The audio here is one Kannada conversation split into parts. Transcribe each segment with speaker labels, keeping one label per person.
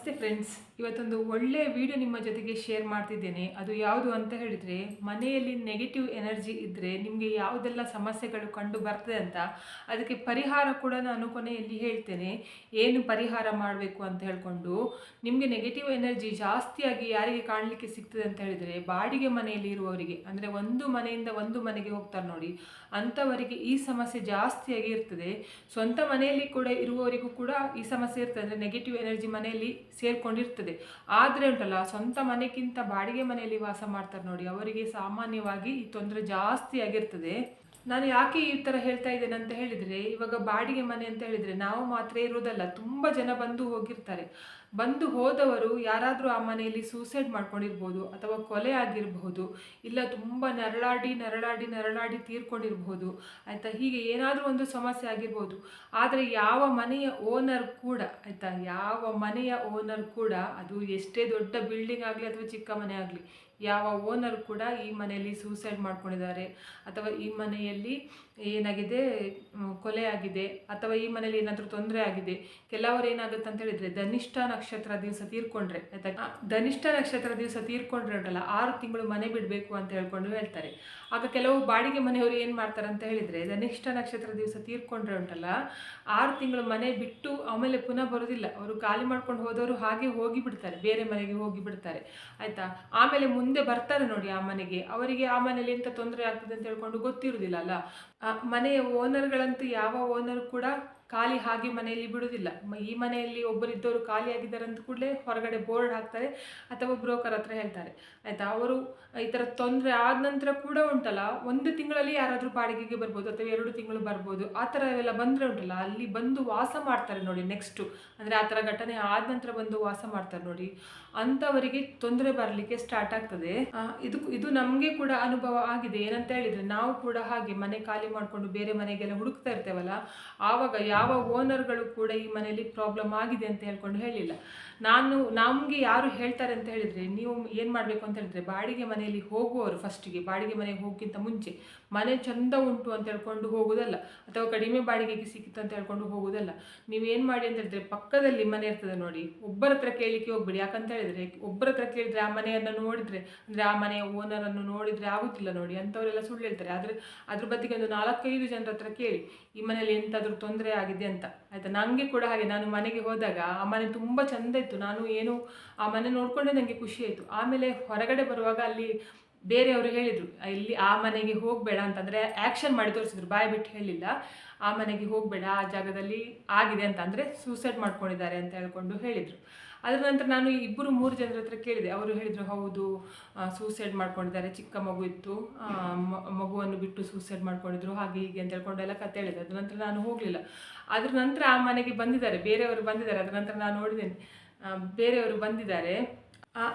Speaker 1: ನಮಸ್ತೆ ಫ್ರೆಂಡ್ಸ್ ಇವತ್ತೊಂದು ಒಳ್ಳೆಯ ವಿಡಿಯೋ ನಿಮ್ಮ ಜೊತೆಗೆ ಶೇರ್ ಮಾಡ್ತಿದ್ದೇನೆ. ಅದು ಯಾವುದು ಅಂತ ಹೇಳಿದರೆ, ಮನೆಯಲ್ಲಿ ನೆಗೆಟಿವ್ ಎನರ್ಜಿ ಇದ್ದರೆ ನಿಮಗೆ ಯಾವುದೆಲ್ಲ ಸಮಸ್ಯೆಗಳು ಕಂಡು ಬರ್ತದೆ ಅಂತ ಅದಕ್ಕೆ ಪರಿಹಾರ ಕೂಡ ನಾನು ಕೊನೆಯಲ್ಲಿ ಹೇಳ್ತೇನೆ. ಏನು ಪರಿಹಾರ ಮಾಡಬೇಕು ಅಂತ ಹೇಳ್ಕೊಂಡು, ನಿಮಗೆ ನೆಗೆಟಿವ್ ಎನರ್ಜಿ ಜಾಸ್ತಿಯಾಗಿ ಯಾರಿಗೆ ಕಾಣಲಿಕ್ಕೆ ಸಿಗ್ತದೆ ಅಂತ ಹೇಳಿದರೆ, ಬಾಡಿಗೆ ಮನೆಯಲ್ಲಿ ಇರುವವರಿಗೆ. ಅಂದರೆ ಒಂದು ಮನೆಯಿಂದ ಒಂದು ಮನೆಗೆ ಹೋಗ್ತಾರೆ ನೋಡಿ, ಅಂಥವರಿಗೆ ಈ ಸಮಸ್ಯೆ ಜಾಸ್ತಿಯಾಗಿ ಇರ್ತದೆ. ಸ್ವಂತ ಮನೆಯಲ್ಲಿ ಕೂಡ ಇರುವವರಿಗೂ ಕೂಡ ಈ ಸಮಸ್ಯೆ ಇರ್ತದೆ. ಅಂದರೆ ನೆಗೆಟಿವ್ ಎನರ್ಜಿ ಮನೆಯಲ್ಲಿ ಸೇರ್ಕೊಂಡಿರ್ತದೆ. ಆದರೆ ಉಂಟಲ್ಲ, ಸ್ವಂತ ಮನೆಗಿಂತ ಬಾಡಿಗೆ ಮನೆಯಲ್ಲಿ ವಾಸ ಮಾಡ್ತಾರೆ ನೋಡಿ, ಅವರಿಗೆ ಸಾಮಾನ್ಯವಾಗಿ ಈ ತೊಂದರೆ ಜಾಸ್ತಿ ಆಗಿರ್ತದೆ. ನಾನು ಯಾಕೆ ಈ ಥರ ಹೇಳ್ತಾ ಇದ್ದೇನೆ ಅಂತ ಹೇಳಿದರೆ, ಇವಾಗ ಬಾಡಿಗೆ ಮನೆ ಅಂತ ಹೇಳಿದರೆ ನಾವು ಮಾತ್ರ ಇರೋದಲ್ಲ ತುಂಬ ಜನ ಬಂದು ಹೋಗಿರ್ತಾರೆ. ಬಂದು ಹೋದವರು ಯಾರಾದರೂ ಆ ಮನೆಯಲ್ಲಿ ಸೂಸೈಡ್ ಮಾಡ್ಕೊಂಡಿರ್ಬೋದು ಅಥವಾ ಕೊಲೆ ಆಗಿರಬಹುದು ಇಲ್ಲ ತುಂಬ ನರಳಾಡಿ ನರಳಾಡಿ ನರಳಾಡಿ ತೀರ್ಕೊಂಡಿರ್ಬೋದು, ಆಯಿತಾ? ಹೀಗೆ ಏನಾದರೂ ಒಂದು ಸಮಸ್ಯೆ ಆಗಿರ್ಬೋದು. ಆದರೆ ಯಾವ ಮನೆಯ ಓನರ್ ಕೂಡ, ಆಯಿತಾ? ಯಾವ ಮನೆಯ ಓನರ್ ಕೂಡ ಅದು ಎಷ್ಟೇ ದೊಡ್ಡ ಬಿಲ್ಡಿಂಗ್ ಆಗಲಿ ಅಥವಾ ಚಿಕ್ಕ ಮನೆ ಆಗಲಿ ಯಾವ ಓನರ್ ಕೂಡ ಈ ಮನೆಯಲ್ಲಿ ಸೂಸೈಡ್ ಮಾಡ್ಕೊಂಡಿದ್ದಾರೆ. ಅಥವಾ ಈ ಮನೆಯಲ್ಲಿ ಏನಾಗಿದೆ ಕೊಲೆ ಆಗಿದೆ ಅಥವಾ ಈ ಮನೇಲಿ ಏನಾದರೂ ತೊಂದರೆ ಆಗಿದೆ, ಕೆಲವರು ಏನಾಗುತ್ತೆ ಅಂತ ಹೇಳಿದ್ರೆ ಧನಿಷ್ಠ ನಕ್ಷತ್ರ ದಿವಸ ತೀರ್ಕೊಂಡ್ರೆ, ಆಯ್ತಾ? ಧನಿಷ್ಠ ನಕ್ಷತ್ರ ದಿವಸ ತೀರ್ಕೊಂಡ್ರೆ ಉಂಟಲ್ಲ ಆರು ತಿಂಗಳು ಮನೆ ಬಿಡಬೇಕು ಅಂತ ಹೇಳ್ಕೊಂಡು ಹೇಳ್ತಾರೆ. ಆಗ ಕೆಲವು ಬಾಡಿಗೆ ಮನೆಯವರು ಏನು ಮಾಡ್ತಾರೆ ಅಂತ ಹೇಳಿದರೆ ಧನಿಷ್ಠ ನಕ್ಷತ್ರ ದಿವಸ ತೀರ್ಕೊಂಡ್ರೆ ಉಂಟಲ್ಲ, ಆರು ತಿಂಗಳು ಮನೆ ಬಿಟ್ಟು ಆಮೇಲೆ ಪುನಃ ಬರೋದಿಲ್ಲ. ಅವರು ಖಾಲಿ ಮಾಡ್ಕೊಂಡು ಹೋದವರು ಹಾಗೆ ಹೋಗಿ ಬಿಡ್ತಾರೆ, ಬೇರೆ ಮನೆಗೆ ಹೋಗಿ ಬಿಡ್ತಾರೆ, ಆಯಿತಾ? ಆಮೇಲೆ ಮುಂದೆ ಬರ್ತಾರೆ ನೋಡಿ ಆ ಮನೆಗೆ. ಅವರಿಗೆ ಆ ಮನೇಲಿ ಎಂಥ ತೊಂದರೆ ಆಗ್ತದೆ ಅಂತ ಹೇಳ್ಕೊಂಡು ಗೊತ್ತಿರೋದಿಲ್ಲ ಅಲ್ಲ? ಮನೆಯ ಓನರ್ಗಳಂತೂ ಯಾವ ಓನರ್ ಕೂಡ ಖಾಲಿ ಹಾಗೆ ಮನೆಯಲ್ಲಿ ಬಿಡುವುದಿಲ್ಲ. ಮ- ಈ ಮನೆಯಲ್ಲಿ ಒಬ್ಬರಿದ್ದವರು ಖಾಲಿ ಆಗಿದ್ದಾರೆ ಅಂತ ಕೂಡಲೇ ಹೊರಗಡೆ ಬೋರ್ಡ್ ಹಾಕ್ತಾರೆ, ಅಥವಾ ಬ್ರೋಕರ್ ಹತ್ರ ಹೇಳ್ತಾರೆ. ಆಯಿತಾ? ಅವರು ಈ ಥರ ತೊಂದರೆ ಆದ ನಂತರ ಕೂಡ ಉಂಟಲ್ಲ, ಒಂದು ತಿಂಗಳಲ್ಲಿ ಯಾರಾದರೂ ಬಾಡಿಗೆಗೆ ಬರ್ಬೋದು, ಅಥವಾ ಎರಡು ತಿಂಗಳು ಬರ್ಬೋದು, ಆ ಥರ ಎಲ್ಲ ಬಂದರೆ ಉಂಟಲ್ಲ, ಅಲ್ಲಿ ಬಂದು ವಾಸ ಮಾಡ್ತಾರೆ ನೋಡಿ ನೆಕ್ಸ್ಟು ಅಂದರೆ ಆ ಥರ ಘಟನೆ ಆದ ನಂತರ ಬಂದು ವಾಸ ಮಾಡ್ತಾರೆ ನೋಡಿ. ಅಂಥವರಿಗೆ ತೊಂದರೆ ಬರಲಿಕ್ಕೆ ಸ್ಟಾರ್ಟ್ ಆಗ್ತದೆ. ಇದು ಇದು ನಮಗೆ ಕೂಡ ಅನುಭವ ಆಗಿದೆ. ಏನಂತ ಹೇಳಿದರೆ, ನಾವು ಕೂಡ ಹಾಗೆ ಮನೆ ಖಾಲಿ ಮಾಡಿಕೊಂಡು ಬೇರೆ ಮನೆಗೆಲ್ಲ ಹುಡುಕ್ತಾ ಇರ್ತೇವಲ್ಲ, ಆವಾಗ ಯಾವ ಓನರ್ಗಳು ಕೂಡ ಈ ಮನೆಯಲ್ಲಿ ಪ್ರಾಬ್ಲಮ್ ಆಗಿದೆ ಅಂತ ಹೇಳ್ಕೊಂಡು ಹೇಳಿಲ್ಲ. ನಾನು, ನಮಗೆ ಯಾರು ಹೇಳ್ತಾರೆ ಅಂತ ಹೇಳಿದರೆ, ನೀವು ಏನು ಮಾಡಬೇಕು ಅಂತ ಹೇಳಿದರೆ, ಬಾಡಿಗೆ ಮನೆಯಲ್ಲಿ ಹೋಗುವವರು ಫಸ್ಟಿಗೆ ಬಾಡಿಗೆ ಮನೆಗೆ ಹೋಗೋಕ್ಕಿಂತ ಮುಂಚೆ ಮನೆ ಚಂದ ಉಂಟು ಅಂತ ಹೇಳ್ಕೊಂಡು ಹೋಗೋದಲ್ಲ, ಅಥವಾ ಕಡಿಮೆ ಬಾಡಿಗೆಗೆ ಸಿಕ್ಕಿತ್ತು ಅಂತ ಹೇಳ್ಕೊಂಡು ಹೋಗೋದಲ್ಲ, ನೀವು ಏನು ಮಾಡಿ ಅಂತ ಹೇಳಿದ್ರೆ ಪಕ್ಕದಲ್ಲಿ ಮನೆ ಇರ್ತದೆ ನೋಡಿ, ಒಬ್ಬರ ಹತ್ರ ಕೇಳಲಿಕ್ಕೆ ಹೋಗ್ಬೇಡಿ. ಯಾಕಂತ ಹೇಳಿದ್ರೆ, ಒಬ್ಬರ ಹತ್ರ ಕೇಳಿದರೆ ಆ ಮನೆಯನ್ನು ನೋಡಿದರೆ, ಅಂದರೆ ಆ ಮನೆಯ ಓನರನ್ನು ನೋಡಿದರೆ ಆಗುತ್ತಿಲ್ಲ ನೋಡಿ, ಅಂಥವರೆಲ್ಲ ಸುಳ್ಳು ಹೇಳ್ತಾರೆ. ಆದರೆ ಅದ್ರ ಬದಿಗೆ ಒಂದು ನಾಲ್ಕೈದು ಜನರ ಹತ್ರ ಕೇಳಿ, ಈ ಮನೆಯಲ್ಲಿ ಎಂತಾದರೂ ತೊಂದರೆ ಆಗಿದೆ ಅಂತ. ಆಯಿತಾ? ನನಗೆ ಕೂಡ ಹಾಗೆ, ನಾನು ಮನೆಗೆ ಹೋದಾಗ ಆ ಮನೆ ತುಂಬ ಚಂದ ನಾನು ಏನು ಆ ಮನೆ ನೋಡಿಕೊಂಡೆ ನನಗೆ ಖುಷಿ ಆಯಿತು. ಆಮೇಲೆ ಹೊರಗಡೆ ಬರುವಾಗ ಅಲ್ಲಿ ಬೇರೆಯವರು ಹೇಳಿದರು, ಇಲ್ಲಿ ಆ ಮನೆಗೆ ಹೋಗಬೇಡ ಅಂತಂದರೆ ಆ್ಯಕ್ಷನ್ ಮಾಡಿ ತೋರಿಸಿದ್ರು. ಬಾಯಿ ಬಿಟ್ಟು ಹೇಳಿಲ್ಲ. ಆ ಮನೆಗೆ ಹೋಗಬೇಡ, ಆ ಜಾಗದಲ್ಲಿ ಆಗಿದೆ ಅಂತ ಅಂದರೆ ಸೂಸೈಡ್ ಮಾಡ್ಕೊಂಡಿದ್ದಾರೆ ಅಂತ ಹೇಳ್ಕೊಂಡು ಹೇಳಿದರು. ಅದರ ನಂತರ ನಾನು ಇಬ್ಬರು ಮೂರು ಜನರ ಹತ್ರ ಕೇಳಿದೆ. ಅವರು ಹೇಳಿದರು, ಹೌದು ಸೂಸೈಡ್ ಮಾಡ್ಕೊಂಡಿದ್ದಾರೆ. ಚಿಕ್ಕ ಮಗು ಇತ್ತು. ಮಗುವನ್ನು ಬಿಟ್ಟು ಸೂಸೈಡ್ ಮಾಡ್ಕೊಂಡಿದ್ರು. ಹಾಗೆ ಹೀಗೆ ಅಂತ ಹೇಳ್ಕೊಂಡು ಎಲ್ಲ ಕತೆ ಹೇಳಿದೆ ಅದ್ರ ನಂತರ ನಾನು ಹೋಗಲಿಲ್ಲ. ಅದ್ರ ನಂತರ ಆ ಮನೆಗೆ ಬಂದಿದ್ದಾರೆ. ಬೇರೆಯವರು ಬಂದಿದ್ದಾರೆ. ಅದರ ನಂತರ ನಾನು ನೋಡಿದ್ದೇನೆ. ಬೇರೆಯವರು ಬಂದಿದ್ದಾರೆ.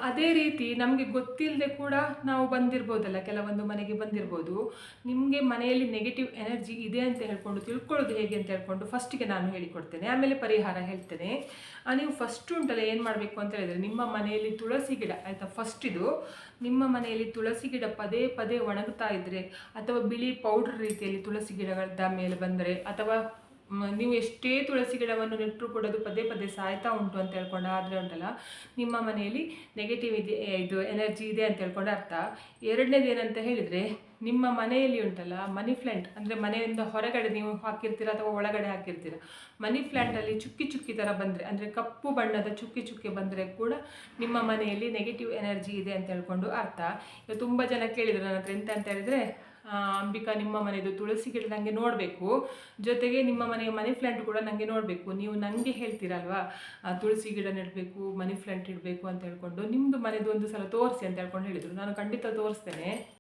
Speaker 1: ಅದೇ ರೀತಿ ನಮಗೆ ಗೊತ್ತಿಲ್ಲದೆ ಕೂಡ ನಾವು ಬಂದಿರ್ಬೋದಲ್ಲ, ಕೆಲವೊಂದು ಮನೆಗೆ ಬಂದಿರ್ಬೋದು. ನಿಮಗೆ ಮನೆಯಲ್ಲಿ ನೆಗೆಟಿವ್ ಎನರ್ಜಿ ಇದೆ ಅಂತ ಹೇಳ್ಕೊಂಡು ತಿಳ್ಕೊಳ್ಳೋದು ಹೇಗೆ ಅಂತ ಹೇಳ್ಕೊಂಡು ಫಸ್ಟಿಗೆ ನಾನು ಹೇಳಿಕೊಡ್ತೇನೆ. ಆಮೇಲೆ ಪರಿಹಾರ ಹೇಳ್ತೇನೆ. ನೀವು ಫಸ್ಟ್ ಉಂಟಲ್ಲ ಏನು ಮಾಡಬೇಕು ಅಂತ ಹೇಳಿದರೆ, ನಿಮ್ಮ ಮನೆಯಲ್ಲಿ ತುಳಸಿ ಗಿಡ, ಆಯಿತಾ ಫಸ್ಟ್ ಇದು, ನಿಮ್ಮ ಮನೆಯಲ್ಲಿ ತುಳಸಿ ಗಿಡ ಪದೇ ಪದೇ ಒಣಗ್ತಾ ಇದ್ದರೆ ಅಥವಾ ಬಿಳಿ ಪೌಡ್ರ್ ರೀತಿಯಲ್ಲಿ ತುಳಸಿ ಗಿಡಗಳ ಮೇಲೆ ಬಂದರೆ, ಅಥವಾ ನೀವು ಎಷ್ಟೇ ತುಳಸಿ ಗಿಡವನ್ನು ನೆಟ್ಟರು ಕೂಡ ಅದು ಪದೇ ಪದೇ ಸಾಯ್ತಾ ಉಂಟು ಅಂತ ಹೇಳ್ಕೊಂಡು ಆದರೆ ಉಂಟಲ್ಲ, ನಿಮ್ಮ ಮನೆಯಲ್ಲಿ ನೆಗೆಟಿವ್ ಇದೆ ಇದು ಎನರ್ಜಿ ಇದೆ ಅಂತ ಹೇಳ್ಕೊಂಡು ಅರ್ಥ. ಎರಡನೇದು ಏನಂತ ಹೇಳಿದರೆ, ನಿಮ್ಮ ಮನೆಯಲ್ಲಿ ಉಂಟಲ್ಲ ಮನಿ ಪ್ಲ್ಯಾಂಟ್ ಅಂದರೆ ಮನೆಯಿಂದ ಹೊರಗಡೆ ನೀವು ಹಾಕಿರ್ತೀರ ಅಥವಾ ಒಳಗಡೆ ಹಾಕಿರ್ತೀರ ಮನಿ ಪ್ಲ್ಯಾಂಟಲ್ಲಿ ಚುಕ್ಕಿ ಚುಕ್ಕಿ ಥರ ಬಂದರೆ, ಅಂದರೆ ಕಪ್ಪು ಬಣ್ಣದ ಚುಕ್ಕಿ ಚುಕ್ಕಿ ಬಂದರೆ ಕೂಡ ನಿಮ್ಮ ಮನೆಯಲ್ಲಿ ನೆಗೆಟಿವ್ ಎನರ್ಜಿ ಇದೆ ಅಂತ ಹೇಳ್ಕೊಂಡು ಅರ್ಥ. ತುಂಬ ಜನ ಕೇಳಿದರು ನನ್ನ ಹತ್ರ, ಎಂತ ಅಂತ ಹೇಳಿದರೆ ಅಂಬಿಕಾ ನಿಮ್ಮ ಮನೆಯದು ತುಳಸಿ ಗಿಡ ನನಗೆ ನೋಡಬೇಕು. ಜೊತೆಗೆ ನಿಮ್ಮ ಮನೆಯ ಮನಿ ಪ್ಲ್ಯಾಂಟ್ ಕೂಡ ನನಗೆ ನೋಡಬೇಕು. ನೀವು ನನಗೆ ಹೇಳ್ತೀರಲ್ವಾ? ತುಳಸಿ ಗಿಡ ನೆಡಬೇಕು, ಮನಿ ಪ್ಲ್ಯಾಂಟ್ ಇಡಬೇಕು ಅಂತ ಹೇಳ್ಕೊಂಡು ನಿಮ್ಮದು ಮನೆಯದು ಒಂದು ಸಲ ತೋರಿಸಿ ಅಂತ ಹೇಳ್ಕೊಂಡು ಹೇಳಿದರು. ನಾನು ಖಂಡಿತ ತೋರಿಸ್ತೇನೆ.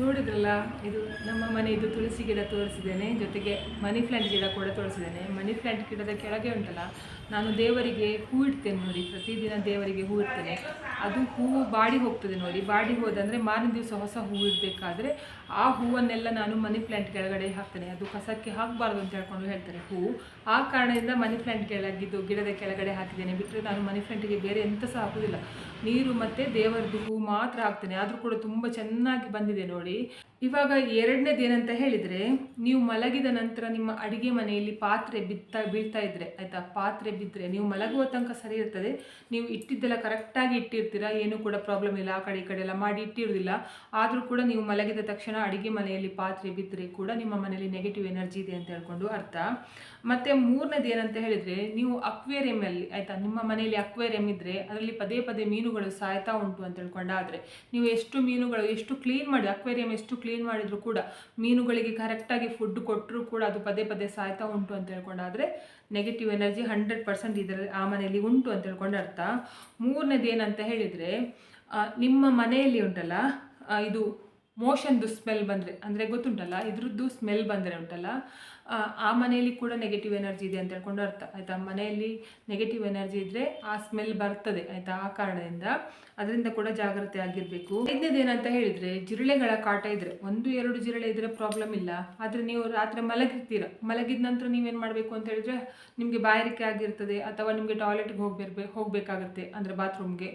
Speaker 1: ನೋಡಿದ್ರಲ್ಲ, ಇದು ನಮ್ಮ ಮನೆಯದು ತುಳಸಿ ಗಿಡ ತೋರಿಸಿದ್ದೇನೆ, ಜೊತೆಗೆ ಮನಿ ಪ್ಲ್ಯಾಂಟ್ ಗಿಡ ಕೂಡ ತೋರಿಸಿದ್ದೇನೆ. ಮನಿ ಪ್ಲ್ಯಾಂಟ್ ಗಿಡದ ಕೆಳಗೆ ಉಂಟಲ್ಲ, ನಾನು ದೇವರಿಗೆ ಹೂ ಇಡ್ತೇನೆ ನೋಡಿ, ಪ್ರತಿದಿನ ದೇವರಿಗೆ ಹೂ ಇಡ್ತೇನೆ. ಅದು ಹೂವು ಬಾಡಿ ಹೋಗ್ತದೆ ನೋಡಿ, ಬಾಡಿ ಹೋದಂದರೆ ಮಾರನೇ ದಿವಸ ಹೊಸ ಹೂವು ಇಡಬೇಕಾದ್ರೆ ಆ ಹೂವನ್ನೆಲ್ಲ ನಾನು ಮನಿ ಪ್ಲ್ಯಾಂಟ್ ಕೆಳಗಡೆ ಹಾಕ್ತೇನೆ. ಅದು ಕಸಕ್ಕೆ ಹಾಕಬಾರ್ದು ಅಂತ ಹೇಳ್ಕೊಂಡು ಹೇಳ್ತಾರೆ ಹೂವು ಆ ಕಾರಣದಿಂದ ಮನಿ ಪ್ಲ್ಯಾಂಟ್ ಕೆಳಗಿದ್ದು ಗಿಡದ ಕೆಳಗಡೆ ಹಾಕಿದ್ದೇನೆ. ಬಿಟ್ಟರೆ ನಾನು ಮನಿ ಪ್ಲ್ಯಾಂಟಿಗೆ ಬೇರೆ ಎಂತ ಸಹ ಹಾಕೋದಿಲ್ಲ. ನೀರು ಮತ್ತು ದೇವರದ್ದು ಹೂ ಮಾತ್ರ ಹಾಕ್ತೇನೆ. ಆದರೂ ಕೂಡ ತುಂಬ ಚೆನ್ನಾಗಿ ಬಂದಿದೆ ನೋಡಿ. ಇವಾಗ ಎರಡನೇದು ಏನಂತ ಹೇಳಿದರೆ, ನೀವು ಮಲಗಿದ ನಂತರ ನಿಮ್ಮ ಅಡುಗೆ ಮನೆಯಲ್ಲಿ ಪಾತ್ರೆ ಬಿತ್ತಾ, ಬೀಳ್ತಾ ಇದ್ರೆ, ಆಯಿತಾ? ಪಾತ್ರೆ ಬಿದ್ದರೆ ನೀವು ಮಲಗುವ ತನಕ ಸರಿ ಇರ್ತದೆ. ನೀವು ಇಟ್ಟಿದ್ದೆಲ್ಲ ಕರೆಕ್ಟಾಗಿ ಇಟ್ಟಿರ್ತೀರಾ? ಏನೂ ಕೂಡ ಪ್ರಾಬ್ಲಮ್ ಇಲ್ಲ. ಆ ಕಡೆ, ಈ ಕಡೆ ಎಲ್ಲ ಮಾಡಿ ಇಟ್ಟಿರೋದಿಲ್ಲ ಆದರೂ ಕೂಡ ನೀವು ಮಲಗಿದ ತಕ್ಷಣ ಅಡುಗೆ ಮನೆಯಲ್ಲಿ ಪಾತ್ರೆ ಬಿದ್ದರೆ ಕೂಡ ನಿಮ್ಮ ಮನೆಯಲ್ಲಿ ನೆಗೆಟಿವ್ ಎನರ್ಜಿ ಇದೆ ಅಂತ ಹೇಳ್ಕೊಂಡು ಅರ್ಥ. ಮತ್ತು ಮೂರನೇದು ಏನಂತ ಹೇಳಿದರೆ, ನೀವು ಅಕ್ವೇರಿಯಮಲ್ಲಿ ಆಯಿತಾ? ನಿಮ್ಮ ಮನೆಯಲ್ಲಿ ಅಕ್ವೇರಿಯಂ ಇದ್ದರೆ ಅದರಲ್ಲಿ ಪದೇ ಪದೇ ಮೀನುಗಳು ಸಾಯ್ತಾ ಉಂಟು ಅಂತ ಹೇಳ್ಕೊಂಡಾದರೆ ನೀವು ಎಷ್ಟು ಮೀನುಗಳು ಎಷ್ಟು ಕ್ಲೀನ್ ಮಾಡಿ ಅಕ್ವೇರಿಯಂ ಎಷ್ಟು ಮಾಡಿದರೂ ಕೂಡ ಮೀನುಗಳಿಗೆ ಕರೆಕ್ಟಾಗಿ ಫುಡ್ ಕೊಟ್ಟರೂ ಕೂಡ ಅದು ಪದೇ ಪದೇ ಸಾಯ್ತಾ ಉಂಟು ಅಂತ ಹೇಳ್ಕೊಂಡಾದರೆ ನೆಗೆಟಿವ್ ಎನರ್ಜಿ ಹಂಡ್ರೆಡ್ ಪರ್ಸೆಂಟ್ ಇದರಲ್ಲಿ ಆ ಮನೆಯಲ್ಲಿ ಉಂಟು ಅಂತ ಹೇಳ್ಕೊಂಡು ಅರ್ಥ ಮೂರನೇದು ಏನಂತ ಹೇಳಿದರೆ ನಿಮ್ಮ ಮನೆಯಲ್ಲಿ ಉಂಟಲ್ಲ ಇದು ಮೋಷನ್ದು ಸ್ಮೆಲ್ ಬಂದರೆ, ಅಂದರೆ ಗೊತ್ತುಂಟಲ್ಲ, ಇದ್ರದ್ದು ಸ್ಮೆಲ್ ಬಂದರೆ ಉಂಟಲ್ಲ, ಆ ಮನೆಯಲ್ಲಿ ಕೂಡ ನೆಗೆಟಿವ್ ಎನರ್ಜಿ ಇದೆ ಅಂತ ಹೇಳ್ಕೊಂಡು ಅರ್ಥ ಆಯಿತಾ? ಮನೆಯಲ್ಲಿ ನೆಗೆಟಿವ್ ಎನರ್ಜಿ ಇದ್ದರೆ ಆ ಸ್ಮೆಲ್ ಬರ್ತದೆ, ಆಯಿತಾ? ಆ ಕಾರಣದಿಂದ ಅದರಿಂದ ಕೂಡ ಜಾಗ್ರತೆ ಆಗಿರಬೇಕು. ಐದನೇದೇನಂತ ಹೇಳಿದ್ರೆ, ಜಿರಳೆಗಳ ಕಾಟ ಇದ್ರೆ, ಒಂದು, ಎರಡು ಜಿರಳೆ ಇದ್ದರೆ ಪ್ರಾಬ್ಲಮ್ ಇಲ್ಲ. ಆದರೆ ನೀವು ರಾತ್ರಿ ಮಲಗಿರ್ತೀರ. ಮಲಗಿದ ನಂತರ ನೀವೇನು ಮಾಡಬೇಕು ಅಂತ ಹೇಳಿದ್ರೆ, ನಿಮಗೆ ಬಾಯಾರಿಕೆ ಆಗಿರ್ತದೆ ಅಥವಾ ನಿಮಗೆ ಟಾಯ್ಲೆಟ್ಗೆ ಹೋಗ್ಬಿರ್ಬೇಕು ಹೋಗಬೇಕಾಗತ್ತೆ, ಅಂದರೆ ಬಾತ್ರೂಮ್ಗೆ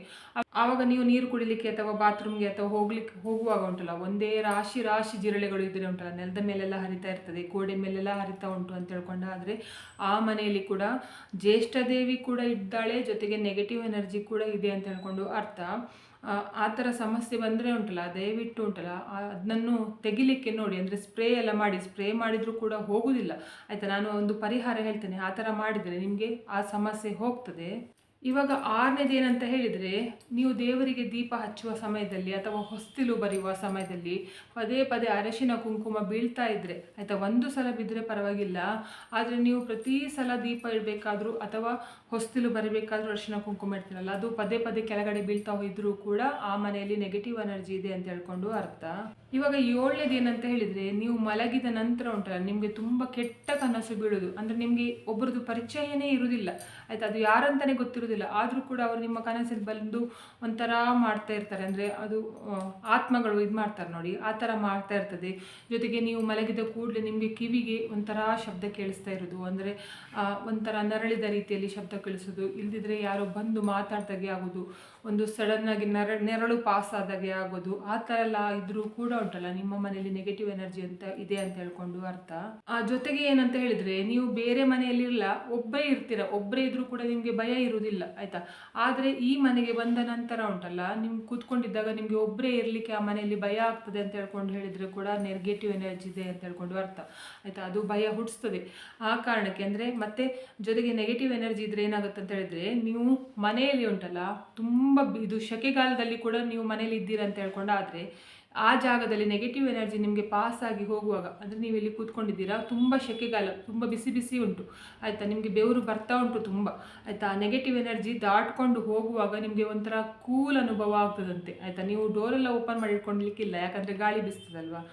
Speaker 1: ಆವಾಗ ನೀವು ನೀರು ಕುಡಿಲಿಕ್ಕೆ ಅಥವಾ ಬಾತ್ರೂಮ್ಗೆ ಅಥವಾ ಹೋಗ್ಲಿಕ್ಕೆ, ಹೋಗುವಾಗ ಉಂಟಲ್ಲ, ಒಂದೇ ರಾಶಿ ರಾಶಿ ಜಿರಳೆಗಳು ಇದ್ರೆ ಉಂಟಲ್ಲ, ನೆಲದ ಮೇಲೆಲ್ಲ ಹರಿತಾ ಇರ್ತದೆ, ಗೋಡೆ ಮೇಲೆಲ್ಲ ಹರಿತಾ ಉಂಟು ಅಂತ ಹೇಳ್ಕೊಂಡ ಆದ್ರೆ, ಆ ಮನೆಯಲ್ಲಿ ಕೂಡ ಜ್ಯೇಷ್ಠ ದೇವಿ ಕೂಡ ಇದ್ದಾಳೆ, ಜೊತೆಗೆ ನೆಗೆಟಿವ್ ಎನರ್ಜಿ ಕೂಡ ಇದೆ ಅಂತ ಹೇಳ್ಕೊಂಡು ಅರ್ಥ. ಆ, ಥರ ಸಮಸ್ಯೆ ಬಂದರೆ ಉಂಟಲ್ಲ ದಯವಿಟ್ಟು ಉಂಟಲ್ಲ ಅದನ್ನು ತೆಗಿಲಿಕ್ಕೆ ನೋಡಿ ಅಂದರೆ ಸ್ಪ್ರೇ ಎಲ್ಲ ಮಾಡಿ ಸ್ಪ್ರೇ ಮಾಡಿದರೂ ಕೂಡ ಹೋಗುವುದಿಲ್ಲ ಆಯಿತಾ ನಾನು ಒಂದು ಪರಿಹಾರ ಹೇಳ್ತೇನೆ ಆ ಥರ ಮಾಡಿದರೆ ನಿಮಗೆ ಆ ಸಮಸ್ಯೆ ಹೋಗ್ತದೆ. ಇವಾಗ ಆರನೇದು ಏನಂತ ಹೇಳಿದರೆ, ನೀವು ದೇವರಿಗೆ ದೀಪ ಹಚ್ಚುವ ಸಮಯದಲ್ಲಿ ಅಥವಾ ಹೊಸ್ತಿಲು ಬರೆಯುವ ಸಮಯದಲ್ಲಿ ಪದೇ ಪದೇ ಅರಶಿನ ಕುಂಕುಮ ಬೀಳ್ತಾ ಇದ್ದರೆ ಆಯಿತಾ, ಒಂದು ಸಲ ಬಿದ್ದರೆ ಪರವಾಗಿಲ್ಲ, ಆದರೆ ನೀವು ಪ್ರತಿ ಸಲ ದೀಪ ಇಡಬೇಕಾದ್ರೂ ಅಥವಾ ಹೊಸ್ತಿಲು ಬರಬೇಕಾದ್ರೂ ಅರಶಿನ ಕುಂಕುಮ ಇಡ್ತೀರಲ್ಲ, ಅದು ಪದೇ ಪದೇ ಕೆಳಗಡೆ ಬೀಳ್ತಾ ಹೋಯಿದ್ರೂ ಕೂಡ ಆ ಮನೆಯಲ್ಲಿ ನೆಗೆಟಿವ್ ಎನರ್ಜಿ ಇದೆ ಅಂತ ಹೇಳ್ಕೊಂಡು ಅರ್ಥ? ಇವಾಗ ಏಳನೇದು ಏನಂತ ಹೇಳಿದರೆ, ನೀವು ಮಲಗಿದ ನಂತರ ಉಂಟಲ್ಲ, ನಿಮಗೆ ತುಂಬ ಕೆಟ್ಟ ಕನಸು ಬೀಳೋದು. ಅಂದರೆ ನಿಮಗೆ ಒಬ್ಬರದ್ದು ಪರಿಚಯನೇ ಇರುವುದಿಲ್ಲ ಆಯ್ತಾ, ಅದು ಯಾರಂತಲೇ ಗೊತ್ತಿರೋದಿಲ್ಲ. ಆದರೂ ಕೂಡ ಅವರು ನಿಮ್ಮ ಕನಸಲ್ಲಿ ಬಂದು ಒಂಥರ ಮಾಡ್ತಾ ಇರ್ತಾರೆ. ಅಂದರೆ ಅದು ಆತ್ಮಗಳು ಇದು ಮಾಡ್ತಾರೆ ನೋಡಿ, ಆ ಥರ ಮಾಡ್ತಾ ಇರ್ತದೆ. ಜೊತೆಗೆ ನೀವು ಮಲಗಿದ ಕೂಡಲೇ ನಿಮಗೆ ಕಿವಿಗೆ ಒಂಥರ ಶಬ್ದ ಕೇಳಿಸ್ತಾ ಇರೋದು. ಅಂದರೆ ಒಂಥರ ನರಳಿದ ರೀತಿಯಲ್ಲಿ ಶಬ್ದ ಕೇಳಿಸೋದು. ಇಲ್ದಿದ್ರೆ ಯಾರೋ ಬಂದು ಮಾತಾಡ್ದಾಗೆ ಆಗೋದು. ಒಂದು ಸಡನ್ನಾಗಿ ನೆರ, ನೆರಳು ಪಾಸ್ ಆದಾಗೆ ಆಗೋದು, ಆ ಥರ ಎಲ್ಲ ಇದ್ರೂ ಕೂಡ ಉಂಟಲ್ಲ ನಿಮ್ಮ ಮನೆಯಲ್ಲಿ ನೆಗೆಟಿವ್ ಎನರ್ಜಿ ಅಂತ ಇದೆ ಅಂತ ಹೇಳ್ಕೊಂಡು ಅರ್ಥ? ಆ, ಜೊತೆಗೆ ಏನಂತ ಹೇಳಿದ್ರೆ ನೀವು ಬೇರೆ ಮನೆಯಲ್ಲಿರಲ್ಲ ಒಬ್ಬರೇ ಇರ್ತೀರ ಒಬ್ಬರೇ ಇದ್ರೂ ಕೂಡ ನಿಮಗೆ ಭಯ ಇರುವುದಿಲ್ಲ, ಆಯಿತಾ? ಆದರೆ ಈ ಮನೆಗೆ ಬಂದ ನಂತರ ಉಂಟಲ್ಲ ನಿಮ್ಗೆ ಕೂತ್ಕೊಂಡಿದ್ದಾಗ ನಿಮಗೆ ಒಬ್ಬರೇ ಇರಲಿಕ್ಕೆ ಆ ಮನೆಯಲ್ಲಿ ಭಯ ಆಗ್ತದೆ ಅಂತ ಹೇಳ್ಕೊಂಡು ಹೇಳಿದರೆ ಕೂಡ ನೆಗೆಟಿವ್ ಎನರ್ಜಿ ಇದೆ ಅಂತ ಹೇಳ್ಕೊಂಡು ಅರ್ಥ, ಆಯಿತಾ? ಅದು ಭಯ ಹುಟ್ಟಿಸ್ತದೆ. ಆ ಕಾರಣಕ್ಕೆ ಅಂದರೆ ಮತ್ತೆ ಜೊತೆಗೆ ನೆಗೆಟಿವ್ ಎನರ್ಜಿ ಇದ್ರೆ ಏನಾಗುತ್ತೆ ಅಂತ ಹೇಳಿದ್ರೆ, ನೀವು ಮನೆಯಲ್ಲಿ ಉಂಟಲ್ಲ, ತುಂಬ ಬಿ- ಇದು ಸೆಕೆಗಾಲದಲ್ಲಿ ಕೂಡ ನೀವು ಮನೇಲಿ ಇದ್ದೀರಾ ಅಂತ ಹೇಳ್ಕೊಂಡು ಆದರೆ ಆ ಜಾಗದಲ್ಲಿ ನೆಗೆಟಿವ್ ಎನರ್ಜಿ ನಿಮಗೆ ಪಾಸ್ ಆಗಿ ಹೋಗುವಾಗ, ಅಂದರೆ ನೀವು ಇಲ್ಲಿ ಕೂತ್ಕೊಂಡಿದ್ದೀರಾ, ತುಂಬ ಸೆಕೆಗಾಲ ತುಂಬ ಬಿಸಿ ಬಿಸಿ ಉಂಟು, ಆಯಿತಾ? ನಿಮಗೆ ಬೆವರು ಬರ್ತಾ ಉಂಟು ತುಂಬ, ಆಯಿತಾ? ಆ ನೆಗೆಟಿವ್ ಎನರ್ಜಿ ದಾಟ್ಕೊಂಡು ಹೋಗುವಾಗ ನಿಮಗೆ ಒಂಥರ ಕೂಲ್ ಅನುಭವ ಆಗ್ತದಂತೆ, ಆಯಿತಾ? ನೀವು ಡೋರೆಲ್ಲ ಓಪನ್ ಮಾಡಿ ಇಟ್ಕೊಳ್ಲಿಕ್ಕಿಲ್ಲ ಯಾಕಂದರೆ ಗಾಳಿ ಬಿಸ್ತದಲ್ವಾ?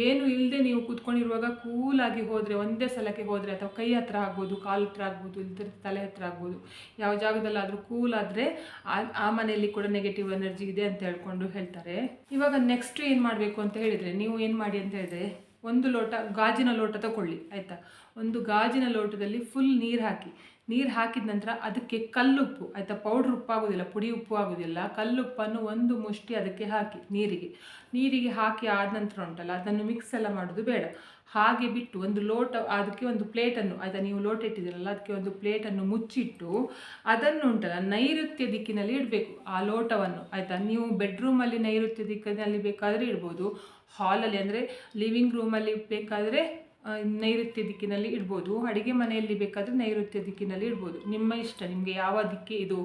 Speaker 1: ಏನು ಇಲ್ಲದೆ ನೀವು ಕೂತ್ಕೊಂಡಿರುವಾಗ ಕೂಲಾಗಿ ಹೋದರೆ, ಒಂದೇ ಸಲಕ್ಕೆ ಹೋದರೆ, ಅಥವಾ ಕೈ ಹತ್ರ ಆಗ್ಬೋದು, ಕಾಲು ಹತ್ರ ಆಗ್ಬೋದು ಇಲ್ದ ತಲೆ ಹತ್ರ ಆಗ್ಬೋದು, ಯಾವ ಜಾಗದಲ್ಲಾದರೂ ಕೂಲ್ ಆದರೆ ಆ ಮನೆಯಲ್ಲಿ ಕೂಡ ನೆಗೆಟಿವ್ ಎನರ್ಜಿ ಇದೆ ಅಂತ ಹೇಳ್ಕೊಂಡು ಹೇಳ್ತಾರೆ. ಇವಾಗ ನೆಕ್ಸ್ಟ್ ಏನು ಮಾಡಬೇಕು ಅಂತ ಹೇಳಿದರೆ, ನೀವು ಏನು ಮಾಡಿ ಅಂತ ಹೇಳಿದರೆ, ಒಂದು ಲೋಟ ಗಾಜಿನ ಲೋಟ ತಗೊಳ್ಳಿ ಆಯಿತಾ? ಒಂದು ಗಾಜಿನ ಲೋಟದಲ್ಲಿ ಫುಲ್ ನೀರು ಹಾಕಿ ನೀರು ಹಾಕಿದ ನಂತರ ಅದಕ್ಕೆ ಕಲ್ಲುಪ್ಪು, ಆಯಿತಾ? ಪೌಡ್ರ್ ಉಪ್ಪು ಆಗೋದಿಲ್ಲ ಪುಡಿ ಉಪ್ಪು ಆಗೋದಿಲ್ಲ ಕಲ್ಲುಪ್ಪನ್ನು ಒಂದು ಮುಷ್ಟಿ ಅದಕ್ಕೆ ಹಾಕಿ, ನೀರಿಗೆ. ನೀರಿಗೆ ಹಾಕಿ ಆದ ನಂತರ ಉಂಟಲ್ಲ, ಅದನ್ನು ಮಿಕ್ಸ್ ಎಲ್ಲ ಮಾಡೋದು ಬೇಡ. ಹಾಗೆ ಬಿಟ್ಟು ಒಂದು ಲೋಟ, ಅದಕ್ಕೆ ಒಂದು ಪ್ಲೇಟನ್ನು ಆಯಿತಾ? ನೀವು ಲೋಟ ಇಟ್ಟಿದ್ದೀರಲ್ಲ, ಅದಕ್ಕೆ ಒಂದು ಪ್ಲೇಟನ್ನು ಮುಚ್ಚಿಟ್ಟು ಅದನ್ನು ಉಂಟಲ್ಲ, ನೈಋತ್ಯ ದಿಕ್ಕಿನಲ್ಲಿ ಇಡಬೇಕು. ಆ ಲೋಟವನ್ನು, ಆಯಿತಾ? ನೀವು ಬೆಡ್ರೂಮಲ್ಲಿ ನೈಋತ್ಯ ದಿಕ್ಕಿನಲ್ಲಿ ಬೇಕಾದರೆ ಇಡ್ಬೋದು. ಹಾಲಲ್ಲಿ ಅಂದರೆ ಲಿವಿಂಗ್ ರೂಮಲ್ಲಿ ಬೇಕಾದರೆ ನೈಋತ್ಯ ದಿಕ್ಕಿನಲ್ಲಿ ಇಡ್ಬೋದು. ಅಡುಗೆ ಮನೆಯಲ್ಲಿ ಬೇಕಾದರೆ ನೈಋತ್ಯ ದಿಕ್ಕಿನಲ್ಲಿ ಇಡ್ಬೋದು. ನಿಮ್ಮ ಇಷ್ಟ, ನಿಮಗೆ ಯಾವ ದಿಕ್ಕಿ ಇದು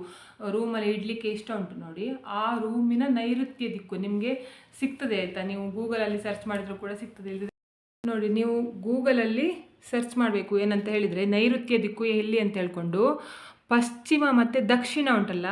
Speaker 1: ರೂಮಲ್ಲಿ ಇಡಲಿಕ್ಕೆ ಇಷ್ಟ ಉಂಟು ನೋಡಿ. ಆ ರೂಮಿನ ನೈಋತ್ಯ ದಿಕ್ಕು ನಿಮಗೆ ಸಿಗ್ತದೆ ಆಯಿತಾ? ನೀವು ಗೂಗಲಲ್ಲಿ ಸರ್ಚ್ ಮಾಡಿದರೂ ಕೂಡ ಸಿಗ್ತದೆ. ನೋಡಿ, ನೀವು ಗೂಗಲಲ್ಲಿ ಸರ್ಚ್ ಮಾಡಬೇಕು. ಏನಂತ ಹೇಳಿದರೆ, ನೈಋತ್ಯ ದಿಕ್ಕು ಎಲ್ಲಿ ಅಂತ ಹೇಳ್ಕೊಂಡು, ಪಶ್ಚಿಮ ಮತ್ತು ದಕ್ಷಿಣ ಉಂಟಲ್ಲ?